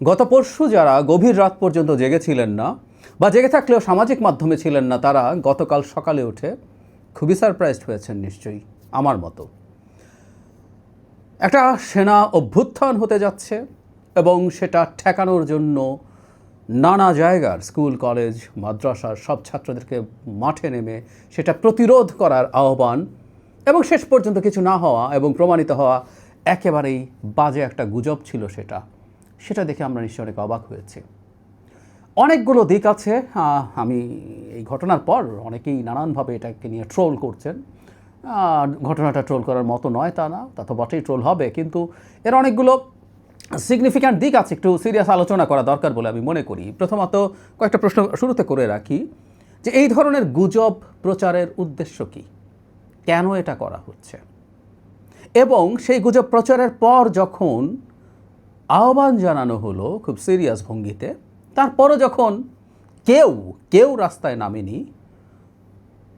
গত পরশু যারা গভীর রাত পর্যন্ত জেগেছিলেন না বা জেগে থাকলেও সামাজিক মাধ্যমে ছিলেন না, তারা গতকাল সকালে উঠে খুবই সারপ্রাইজড হয়েছেন নিশ্চয়ই, আমার মতো। একটা সেনা অভ্যুত্থান হতে যাচ্ছে এবং সেটা ঠেকানোর জন্য নানা জায়গার স্কুল, কলেজ, মাদ্রাসার সব ছাত্রদেরকে মাঠে নেমে সেটা প্রতিরোধ করার আহ্বান এবং শেষ পর্যন্ত কিছু না হওয়া এবং প্রমাণিত হওয়া একেবারেই বাজে একটা গুজব ছিল সেটা। সেটা দেখে আমরা নিশ্চয় অনেক অবাক হয়েছি। অনেকগুলো দিক আছে। আমি এই ঘটনার পর অনেকেই নানানভাবে এটাকে নিয়ে ট্রোল করছেন। ঘটনাটা ট্রোল করার মতো নয় তা না, তা তো বটেই ট্রোল হবে। কিন্তু এর অনেকগুলো সিগনিফিক্যান্ট দিক আছে, একটু সিরিয়াস আলোচনা করা দরকার বলে আমি মনে করি। প্রথমত কয়েকটা প্রশ্ন শুরুতে করে রাখি যে, এই ধরনের গুজব প্রচারের উদ্দেশ্য কী? কেন এটা করা হচ্ছে? এবং সেই গুজব প্রচারের পর যখন আহ্বান জানানো হলো খুব সিরিয়াস ভঙ্গিতে। তারপরও যখন কেউ কেউ রাস্তায় নামেনি,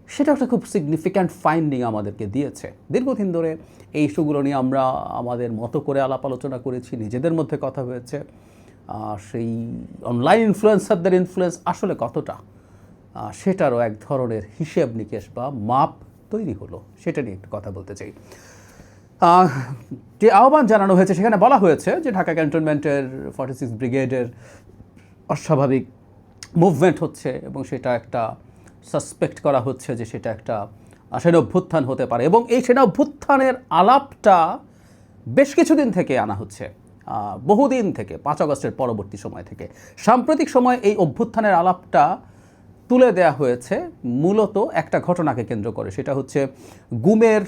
সেটা একটা খুব সিগনিফিক্যান্ট ফাইন্ডিং আমাদেরকে দিয়েছে। দীর্ঘদিন ধরে এই ইস্যুগুলো নিয়ে আমরা আমাদের মতো করে আলাপ আলোচনা করেছি, নিজেদের মধ্যে কথা হয়েছে। সেই অনলাইন ইনফ্লুয়েন্সারদের ইনফ্লুয়েন্স আসলে কতটা? সেটারও এক ধরনের হিসেব নিকেশ বা মাপ তৈরি হলো। সেটা নিয়ে একটু কথা বলতে চাই। যে আহ্বান জানানো হয়েছে, সেখানে বলা হয়েছে যে ঢাকা ক্যান্টনমেন্টের ফর্টি সিক্স ব্রিগেডের অস্বাভাবিক মুভমেন্ট হচ্ছে এবং সেটা একটা সাসপেক্ট করা হচ্ছে যে সেটা একটা সেনা অভ্যুত্থান হতে পারে এবং এই সেনা অভ্যুত্থানের আলাপটা বেশ কিছুদিন থেকে আনা হচ্ছে বহুদিন থেকে, পাঁচ আগস্টের পরবর্তী সময় থেকে। সাম্প্রতিক সময় এই অভ্যুত্থানের আলাপটা তুলে দেয়া হয়েছে মূলত একটা ঘটনাকে কেন্দ্র করে। সেটা হচ্ছে গুমের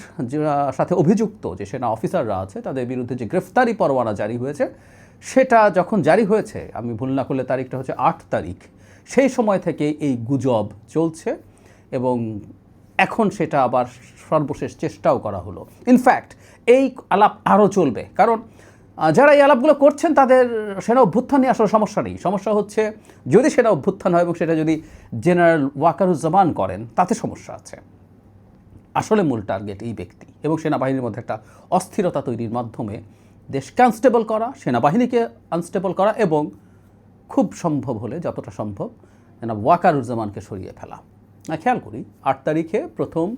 সাথে অভিযুক্ত যে সেনা অফিসাররা আছে, তাদের বিরুদ্ধে যে গ্রেফতারি পরোয়ানা জারি হয়েছে, সেটা যখন জারি হয়েছে, আমি ভুল না করলে তারিখটা হচ্ছে আট তারিখ, সেই সময় থেকে এই গুজব চলছে এবং এখন সেটা আবার সর্বশেষ চেষ্টাও করা হলো। ইনফ্যাক্ট এই আলাপ আরও চলবে। কারণ যারা এই আলাপগুলো করছেন, তাদের সেনা অভ্যুত্থান নিয়ে আসলে সমস্যা নেই। সমস্যা হচ্ছে, যদি সেনা অভ্যুত্থান হয় এবং সেটা যদি জেনারেল ওয়াকারুজ্জামান করেন, তাতে সমস্যা আছে। আসলে মূল টার্গেট এই ব্যক্তি এবং সেনাবাহিনীর মধ্যে একটা অস্থিরতা তৈরির মাধ্যমে দেশ আনস্টেবল করা, সেনাবাহিনীকে আনস্টেবল করা এবং খুব সম্ভব হলে, যতটা সম্ভব যেন ওয়াকারুজ্জামানকে সরিয়ে ফেলা। খেয়াল করি, আট তারিখে প্রথম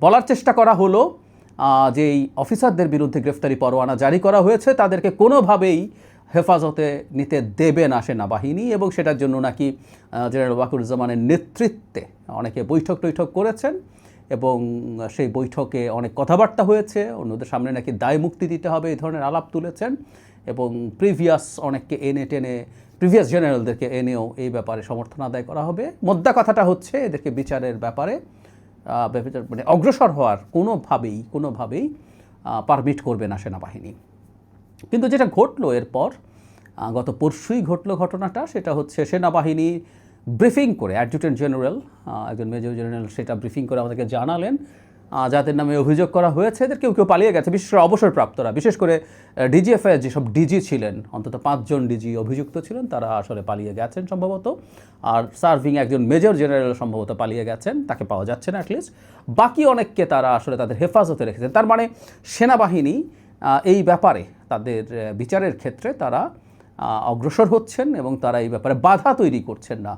বলার চেষ্টা করা হলো আহ, যে এই অফিসারদের বিরুদ্ধে গ্রেফতারি পরোয়ানা জারি করা হয়েছে তাদেরকে কোনোভাবেই হেফাজতে নিতে দেবে না সেনাবাহিনী এবং সেটার জন্য নাকি জেনারেল ওয়াকুরুজ্জামানের নেতৃত্বে অনেকে বৈঠক টৈঠক করেছেন এবং সেই বৈঠকে অনেক কথাবার্তা হয়েছে। অন্যদের সামনে নাকি দায় মুক্তি দিতে হবে এই ধরনের আলাপ তুলেছেন এবং প্রিভিয়াস অনেককে এনে টেনে প্রিভিয়াস জেনারেলদেরকে এনেও এই ব্যাপারে সমর্থন আদায় করা হবে। মোদ্দা কথাটা হচ্ছে এদেরকে বিচারের ব্যাপারে- মানে অগ্রসর হওয়ার কোনোভাবেই কোনোভাবেই পারমিট করবে না সেনাবাহিনী। কিন্তু যেটা ঘটলো এরপর গত পরশুই ঘটলো ঘটনাটা, সেটা হচ্ছে সেনাবাহিনী ব্রিফিং করে অ্যাডজুটেন্ট জেনারেল একজন মেজর জেনারেল সেটা ব্রিফিং করে আমাদেরকে জানালেন। যাদের নামে অভিযোগ করা হয়েছে, এদের কেউ কেউ পালিয়ে গেছে, বিশেষ করে অবসরপ্রাপ্তরা। বিশেষ করে ডিজিএফআই যেসব ডিজি ছিলেন, অন্তত পাঁচজন ডিজি অভিযুক্ত ছিলেন, তারা আসলে পালিয়ে গেছেন সম্ভবত। আর সার্ভিং একজন মেজর জেনারেল সম্ভবত পালিয়ে গেছেন, তাকে পাওয়া যাচ্ছে না, অ্যাটলিস্ট। বাকি অনেককে তারা আসলে তাদের হেফাজতে রেখেছেন। তার মানে সেনাবাহিনী এই ব্যাপারে তাদের বিচারের ক্ষেত্রে তারা অগ্রসর হচ্ছেন এবং তারা এই ব্যাপারে বাধা তৈরি করছেন না।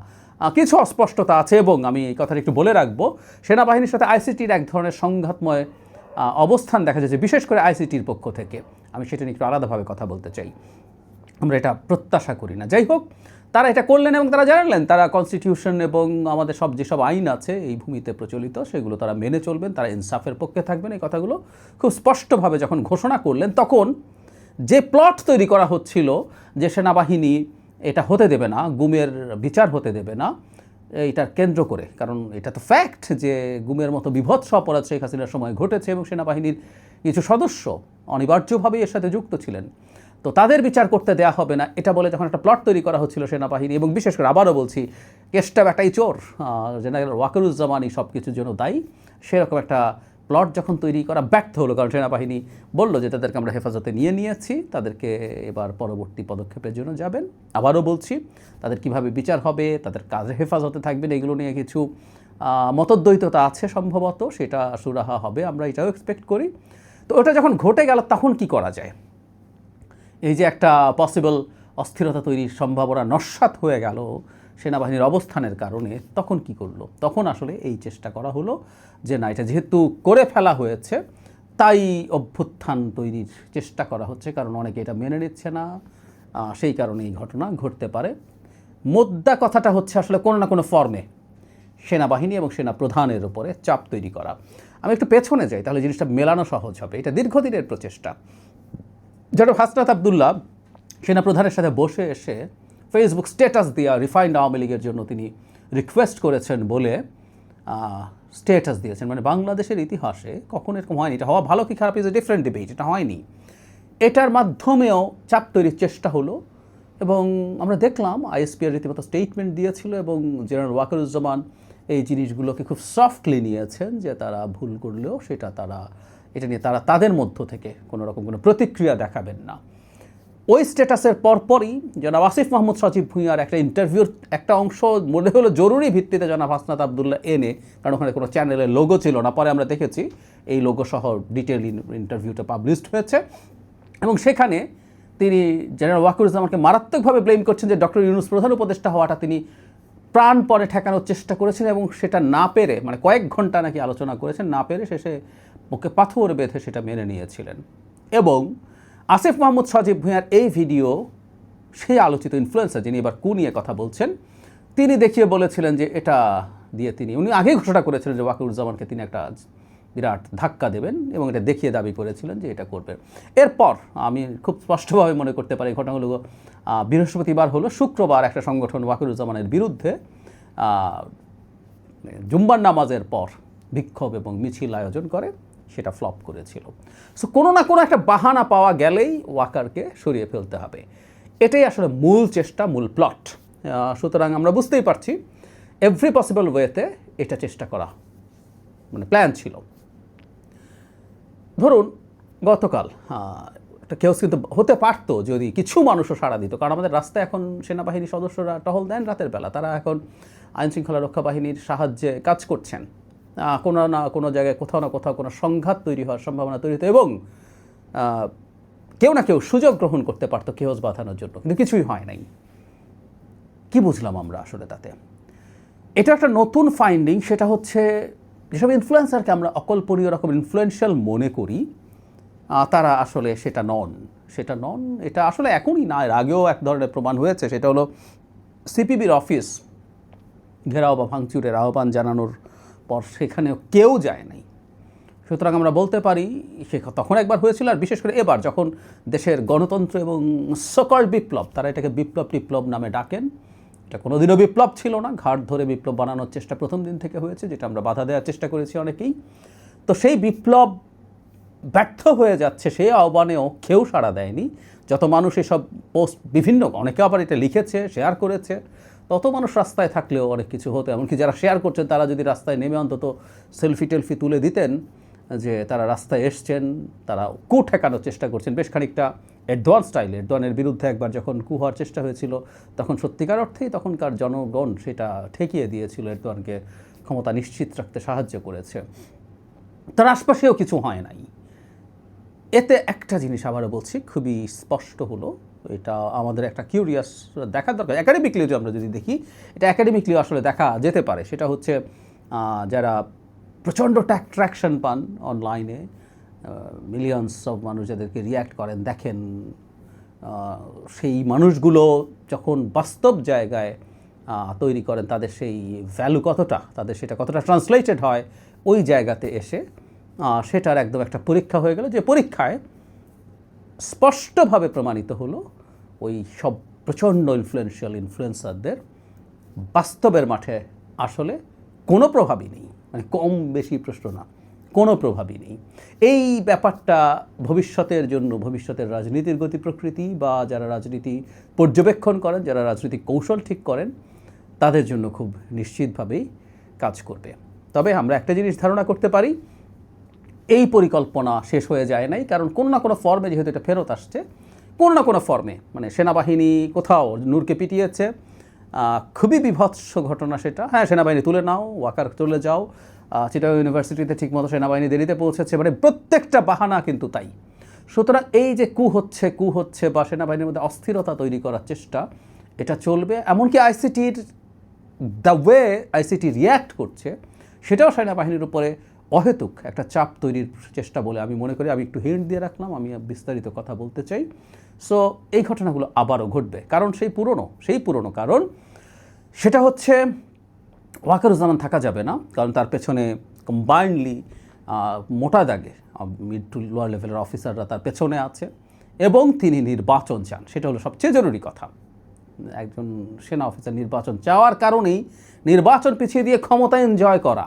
কিছু অস্পষ্টতা আছে এবং আমি এই কথাটা একটু বলে রাখব। সেনাবাহিনীর সাথে আইসিটির এক ধরনের সংঘাতময় অবস্থান দেখা যাচ্ছে, বিশেষ করে আইসিটির পক্ষ থেকে। আমি সেটা নিয়ে একটু আলাদাভাবে কথা বলতে চাই। আমরা এটা প্রত্যাশা করি না। যাই হোক, তারা এটা করলেন এবং তারা জানালেন, তারা কনস্টিটিউশন এবং আমাদের সব যেসব আইন আছে এই ভূমিতে প্রচলিত, সেগুলো তারা মেনে চলবেন, তারা ইনসাফের পক্ষে থাকবেন। এই কথাগুলো খুব স্পষ্টভাবে যখন ঘোষণা করলেন, তখন যে প্লট তৈরি করা হচ্ছিল, যে সেনাবাহিনী এটা হতে দেবে না, গুমের বিচার হতে দেবে না এইটার কেন্দ্র করে। কারণ এটা তো ফ্যাক্ট যে গুমের মতো বিভৎস অপরাধ শেখ হাসিনার সময় ঘটেছে এবং সেনাবাহিনীর কিছু সদস্য অনিবার্যভাবেই এর সাথে যুক্ত ছিলেন। তো তাদের বিচার করতে দেয়া হবে না, এটা বলে যখন একটা প্লট তৈরি করা হচ্ছিল সেনাবাহিনী এবং বিশেষ করে আবারও বলছি কেসটা একটাই চোর জেনারেল ওয়াকারুজ্জামানই সব কিছুর জন্য দায়ী, সেরকম একটা প্লট যখন তৈরি করা ব্যর্থ হলো, কারণ সেনাবাহিনী বলল যে তাদেরকে আমরা হেফাজতে নিয়ে নিয়েছি, তাদেরকে এবার পরবর্তী পদক্ষেপের জন্য যাবেন। আবারও বলছি, তাদের কীভাবে বিচার হবে, তাদের কাজে হেফাজতে থাকবেন, এগুলো নিয়ে কিছু মতদ্বৈততা আছে সম্ভবত, সেটা সুরাহা হবে, আমরা এটাও এক্সপেক্ট করি। তো ওটা যখন ঘটে গেল, তখন কি করা যায়? এই যে একটা পসিবল অস্থিরতা তৈরির সম্ভাবনা নস্বাত হয়ে গেল সেনাবাহিনীর অবস্থানের কারণে তখন কি করল? তখন আসলে এই চেষ্টা করা হলো যে, না, এটা যেহেতু করে ফেলা হয়েছে, তাই অভ্যুত্থান তৈরির চেষ্টা করা হচ্ছে, কারণ অনেকে এটা মেনে নিচ্ছে না। সেই কারণে এই ঘটনা ঘটতে পারে। মোদ্দা কথাটা হচ্ছে আসলে কোনো না কোনো ফর্মে সেনাবাহিনী এবং সেনা প্রধানের উপরে চাপ তৈরি করা। আমি একটু পেছনে যাই, তাহলে জিনিসটা মেলানো সহজ হবে। এটা দীর্ঘদিনের প্রচেষ্টা। যেটা হাসনাত আবদুল্লাহ সেনাপ্রধানের সাথে বসে এসে ফেসবুক স্ট্যাটাস দেওয়া রিফাইন্ড আওয়ামী লীগের জন্য তিনি রিকোয়েস্ট করেছেন বলে স্ট্যাটাস দিয়েছেন। মানে বাংলাদেশের ইতিহাসে কখন এরকম হয়নি। এটা হওয়া ভালো কি খারাপ ইজ এ ডিফারেন্ট ডিবেট এটা হয়নি। এটার মাধ্যমেও চাপ তৈরির চেষ্টা হলো এবং আমরা দেখলাম আইএসপিআর রীতিমতো স্টেটমেন্ট দিয়েছিল এবং জেনারেল ওয়াকারুজ্জামান এই জিনিসগুলোকে খুব সফটলি নিয়েছেন যে তারা ভুল করলেও সেটা তারা, এটা নিয়ে তারা তাদের মধ্য থেকে কোনো রকম কোনো প্রতিক্রিয়া দেখাবেন না। ওই স্ট্যাটাসের পরপরই জনাব আসিফ মাহমুদ সচিব ভূঁইয়ার একটা ইন্টারভিউর একটা অংশ মনে হলো জরুরি ভিত্তিতে জনাব হাসনাত আবদুল্লাহ এনে, কারণ ওখানে কোনো চ্যানেলের লোগো ছিল না। পরে আমরা দেখেছি এই লোগো সহ ডিটেল ইন্টারভিউটা পাবলিশড হয়েছে। এবং সেখানে তিনি জেনারেল ওয়াকুরুজ্জামানকে মারাত্মকভাবে ব্লেম করছেন যে ডক্টর ইউনুস প্রধান উপদেষ্টা হওয়াটা তিনি প্রাণপণে ঠেকানোর চেষ্টা করেছেন এবং সেটা না পেরে মানে কয়েক ঘণ্টা নাকি আলোচনা করেছেন, না পেরে শেষে মুখে পাথর বেঁধে সেটা মেনে নিয়েছিলেন। এবং আসিফ মাহমুদ সজীব ভূঁয়ার এই ভিডিও, সেই আলোচিত ইনফ্লুয়েন্সার যিনি এবার কু নিয়ে কথা বলছেন, তিনি দেখিয়ে বলেছিলেন যে এটা দিয়ে তিনি, উনি আগেই ঘোষণা করেছিলেন যে ওয়াকিউজ্জামানকে তিনি একটা বিরাট ধাক্কা দেবেন এবং এটা দেখিয়ে দাবি করেছিলেন যে এটা করবেন এরপর আমি খুব স্পষ্টভাবে মনে করতে পারি ঘটনাগুলো বৃহস্পতিবার হলো, শুক্রবার একটা সংগঠন ওয়াকিরুজ্জামানের বিরুদ্ধে জুম্বার নামাজের পর বিক্ষোভ এবং মিছিল আয়োজন করে। সেটা ফ্লপ করেছিল। সো কোনো না কোনো একটা বাহানা পাওয়া গেলেই ওয়াকারকে সরিয়ে ফেলতে হবে। এটাই আসলে মূল চেষ্টা, মূল প্লট সুতরাং আমরা বুঝতেই পারছি এভরি পসিবল ওয়েতে এটা চেষ্টা করা মানে প্ল্যান ছিল। ধরুন, গতকাল একটা কেউ কিন্তু হতে পারতো যদি কিছু মানুষও সাড়া দিত, কারণ আমাদের রাস্তায় এখন সেনাবাহিনীর সদস্যরা টহল দেন রাতের বেলা। তারা এখন আইনশৃঙ্খলা রক্ষা বাহিনীর সাহায্যে কাজ করছেন। কোনো না কোনো জায়গায় কোথাও না কোথাও কোনো সংঘাত তৈরি হওয়ার সম্ভাবনা তৈরি হতো এবং কেউ না কেউ সুযোগ গ্রহণ করতে পারতো কেহস বাঁধানোর জন্য, কিন্তু কিছুই হয় নাই। কি বুঝলাম আমরা আসলে তাতে? এটা একটা নতুন ফাইন্ডিং সেটা হচ্ছে যেসব ইনফ্লুয়েন্সারকে আমরা অকল্পনীয় রকম ইনফ্লুয়েন্সিয়াল মনে করি তারা আসলে সেটা নন। সেটা নন, এটা আসলে এখনই না, এর আগেও এক ধরনের প্রমাণ হয়েছে, সেটা হলো সিপিবির অফিস ঘেরাও বা ভাঙচুরের আহ্বান জানানোর পর সেখানেও কেউ যায় নাই। সুতরাং আমরা বলতে পারি, সে তখন একবার হয়েছিল আর বিশেষ করে এবার যখন দেশের গণতন্ত্র এবং সকল বিপ্লব, তারা এটাকে বিপ্লব টিপ্লব নামে ডাকেন। এটা কোনোদিনও বিপ্লব ছিল না, ঘাট ধরে বিপ্লব বানানোর চেষ্টা প্রথম দিন থেকে হয়েছে, যেটা আমরা বাধা দেওয়ার চেষ্টা করেছি অনেকেই। তো সেই বিপ্লব ব্যর্থ হয়ে যাচ্ছে, সেই আহ্বানেও কেউ সাড়া দেয়নি। যত মানুষ এসব পোস্ট বিভিন্ন, অনেকে আবার এটা লিখেছে শেয়ার করেছে। তত মানুষ রাস্তায় থাকলেও অনেক কিছু হতো। এমনকি যারা শেয়ার করছেন, তারা যদি রাস্তায় নেমে অন্তত সেলফি টেলফি তুলে দিতেন, যে তারা রাস্তায় এসছেন, তারা কু ঠেকানোর চেষ্টা করছেন। বেশ খানিকটা এডওয়ান স্টাইল এডওয়ানের বিরুদ্ধে একবার যখন কু হওয়ার চেষ্টা হয়েছিল, তখন সত্যিকার অর্থেই তখনকার জনগণ সেটা ঠেকিয়ে দিয়েছিল এরদোয়ানকে ক্ষমতা নিশ্চিত রাখতে সাহায্য করেছে। তার আশপাশেও কিছু হয় নাই। এতে একটা জিনিস আবারও বলছি, খুবই স্পষ্ট হলো এটা আমাদের একটা কিউরিয়াস দেখার দরকার। একাডেমিকলিও আমরা যদি দেখি, এটা একাডেমিকলিও আসলে দেখা যেতে পারে। সেটা হচ্ছে যারা প্রচণ্ড ট্র্যাকশন পান অনলাইনে মিলিয়নস অফ মানুষ যাদেরকে রিয়্যাক্ট করেন, দেখেন সেই মানুষগুলো যখন বাস্তব জায়গায় তৈরি করেন, তাদের সেই ভ্যালু কতটা, তাদের সেটা কতটা ট্রান্সলেটেড হয়, ওই জায়গাতে এসে সেটার একদম একটা পরীক্ষা হয়ে গেল যে পরীক্ষায় স্পষ্টভাবে প্রমাণিত হলো ওই সব প্রচণ্ড ইনফ্লুয়েন্সিয়াল ইনফ্লুয়েন্সারদের বাস্তবের মাঠে আসলে কোনো প্রভাবই নেই। মানে কম বেশি প্রশ্ন না, কোনো প্রভাবই নেই। এই ব্যাপারটা ভবিষ্যতের জন্য, ভবিষ্যতের রাজনীতির গতি প্রকৃতি বা যারা রাজনীতি পর্যবেক্ষণ করেন, যারা রাজনৈতিক কৌশল ঠিক করেন, তাদের জন্য খুব নিশ্চিতভাবেই কাজ করবে। তবে আমরা একটা জিনিস ধারণা করতে পারি এই পরিকল্পনা শেষ হয়ে যায় নাই, কারণ কোনো না কোনো ফর্মে যেহেতু এটা ফেরত আসছে, কোনো না কোনো ফর্মে মানে সেনাবাহিনী কোথাও নূরকে পিটিয়েছে খুবই বিভৎস ঘটনা সেটা। হ্যাঁ সেনাবাহিনী তুলে নাও, ওয়াকার চলে যাও চিটাগং ইউনিভার্সিটিতে ঠিকমতো সেনাবাহিনী দেরিতে পৌঁছেছে মানে প্রত্যেকটা বাহানা কিন্তু তাই। সুতরাং এই যে কু হচ্ছে কু হচ্ছে বা সেনাবাহিনীর মধ্যে অস্থিরতা তৈরি করার চেষ্টা, এটা চলবে। এমনকি আইসিটির দ্য ওয়ে আইসিটি রিয়্যাক্ট করছে, সেটাও সেনাবাহিনীর উপরে অহেতুক একটা চাপ তৈরির চেষ্টা বলে আমি মনে করি। আমি একটু হিন্ট দিয়ে রাখলাম, আমি বিস্তারিত কথা বলতে চাই। সো এই ঘটনাগুলো আবারও ঘটবে। কারণ সেই পুরনো সেই পুরনো কারণ, সেটা হচ্ছে ওয়াকারুজ্জামান থাকা যাবে না, কারণ তার পেছনে কম্বাইন্ডলি মোটা দাগে মিড টু লোয়ার লেভেলের অফিসাররা তার পেছনে আছে এবং তিনি নির্বাচন চান। সেটা হলো সবচেয়ে জরুরি কথা। একজন সেনা অফিসার নির্বাচন চাওয়ার কারণেই নির্বাচন পিছিয়ে দিয়ে ক্ষমতা এনজয় করা।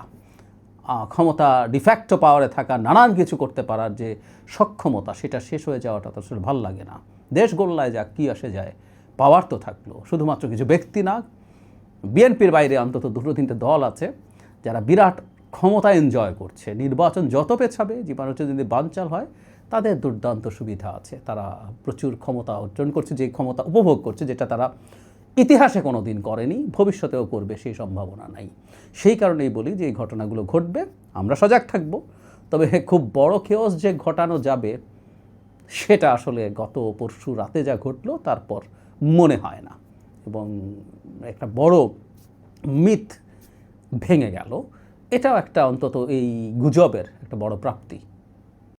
ক্ষমতা ডিফ্যাক্টো পাওয়ারে থাকা নানান কিছু করতে পারার যে সক্ষমতা, সেটা শেষ হয়ে যাওয়াটা তো আসলে ভালো লাগে না। দেশ গোল্লায় যাক, কী আসে যায় পাওয়ার তো থাকল। শুধুমাত্র কিছু ব্যক্তি না বিএনপির বাইরে অন্তত দুটো তিনটে দল আছে, যারা বিরাট ক্ষমতা এনজয় করছে। নির্বাচন যত পেছাবে জীবনাচল যদি বানচাল হয়, তাদের দুর্দান্ত সুবিধা আছে। তারা প্রচুর ক্ষমতা অর্জন করছে, যে ক্ষমতা উপভোগ করছে, যেটা তারা ইতিহাসে কোনো দিন করেনি, ভবিষ্যতেও করবে সেই সম্ভাবনা নাই। সেই কারণেই বলি যে এই ঘটনাগুলো ঘটবে, আমরা সজাগ থাকব। তবে খুব বড় খেয়স যে ঘটানো যাবে, সেটা আসলে গত পরশু রাতে যা ঘটলো, তারপর মনে হয় না। এবং একটা বড় মিথ ভেঙে গেল। এটাও একটা অন্তত এই গুজবের একটা বড় প্রাপ্তি।